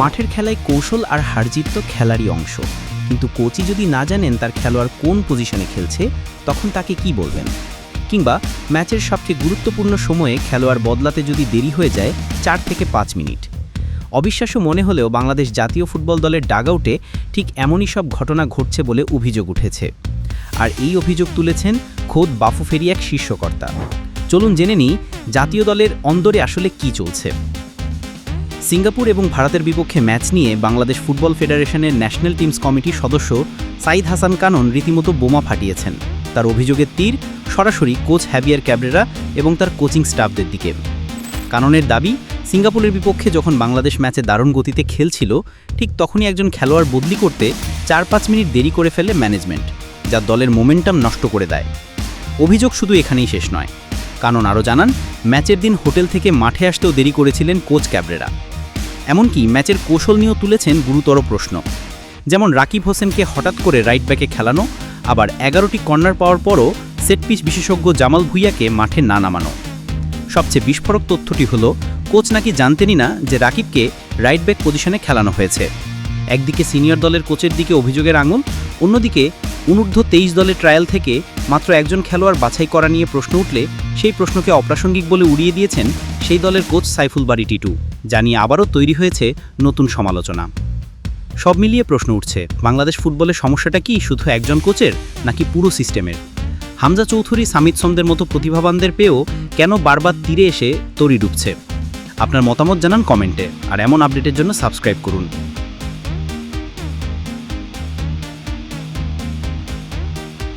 মাঠের খেলায় কৌশল আর হারজিত তো খেলারই অংশ। কিন্তু কোচই যদি না জানেন তার খেলোয়াড় কোন পজিশনে খেলছে, তখন তাকে কি বলবেন? কিংবা ম্যাচের সবচেয়ে গুরুত্বপূর্ণ সময়ে খেলোয়াড় বদলাতে যদি দেরি হয়ে যায়, চার থেকে পাঁচ মিনিট। অবিশ্বাস্য মনে হলেও বাংলাদেশ জাতীয় ফুটবল দলের ডাগআউটে ঠিক এমনই সব ঘটনা ঘটছে বলে অভিযোগ উঠেছে। আর এই অভিযোগ তুলেছেন খোদ বাফুফেরি এক শীর্ষকর্তা। চলুন জেনে নিই জাতীয় দলের অন্দরে আসলে কি চলছে। সিঙ্গাপুর এবং ভারতের বিপক্ষে ম্যাচ নিয়ে বাংলাদেশ ফুটবল ফেডারেশনের ন্যাশনাল টিমস কমিটির সদস্য সাইদ হাসান কানন রীতিমতো বোমা ফাটিয়েছেন। তার অভিযোগের তীর সরাসরি কোচ হ্যাভিয়ার ক্যাবরেরা এবং তার কোচিং স্টাফদের দিকে। কাননের দাবি, সিঙ্গাপুরের বিপক্ষে যখন বাংলাদেশ ম্যাচে দারুণ গতিতে খেলছিল, ঠিক তখনই একজন খেলোয়াড় বদলি করতে চার পাঁচ মিনিট দেরি করে ফেলে ম্যানেজমেন্ট, যা দলের মোমেন্টাম নষ্ট করে দেয়। অভিযোগ শুধু এখানেই শেষ নয়। কানন আরও জানান, ম্যাচের দিন হোটেল থেকে মাঠে আসতেও দেরি করেছিলেন কোচ ক্যাবরেরা। এমনকি ম্যাচের কৌশল নিয়েও তুলেছেন গুরুতর প্রশ্ন। যেমন রাকিব হোসেনকে হঠাৎ করে রাইট ব্যাকে খেলানো, আবার এগারোটি কর্নার পাওয়ার পরও সেট পিচ বিশেষজ্ঞ জামাল ভুইয়াকে মাঠে না নামানো। সবচেয়ে বিস্ফোরক তথ্যটি হলো কোচ নাকি জানতেনই না যে রাকিবকে রাইট ব্যাক পজিশনে খেলানো হয়েছে। একদিকে সিনিয়র দলের কোচের দিকে অভিযোগের আঙুল, অন্যদিকে অনূর্ধ্ব তেইশ দলের ট্রায়াল থেকে মাত্র একজন খেলোয়াড় বাছাই করা নিয়ে প্রশ্ন উঠলে সেই প্রশ্নকে অপ্রাসঙ্গিক বলে উড়িয়ে দিয়েছেন সেই দলের কোচ সাইফুল বাড়ি টিটু। যা নিয়ে আবারও তৈরি হয়েছে নতুন সমালোচনা। সব মিলিয়ে প্রশ্ন উঠছে, বাংলাদেশ ফুটবলের সমস্যাটা কি শুধু একজন কোচের নাকি পুরো সিস্টেমের? হামজা চৌধুরী সামিত সমদের মতো প্রতিভাবানদের পেয়েও কেন বারবার তীরে এসে তরি ডুবছে? আপনার মতামত জানান কমেন্টে, আর এমন আপডেটের জন্য সাবস্ক্রাইব করুন।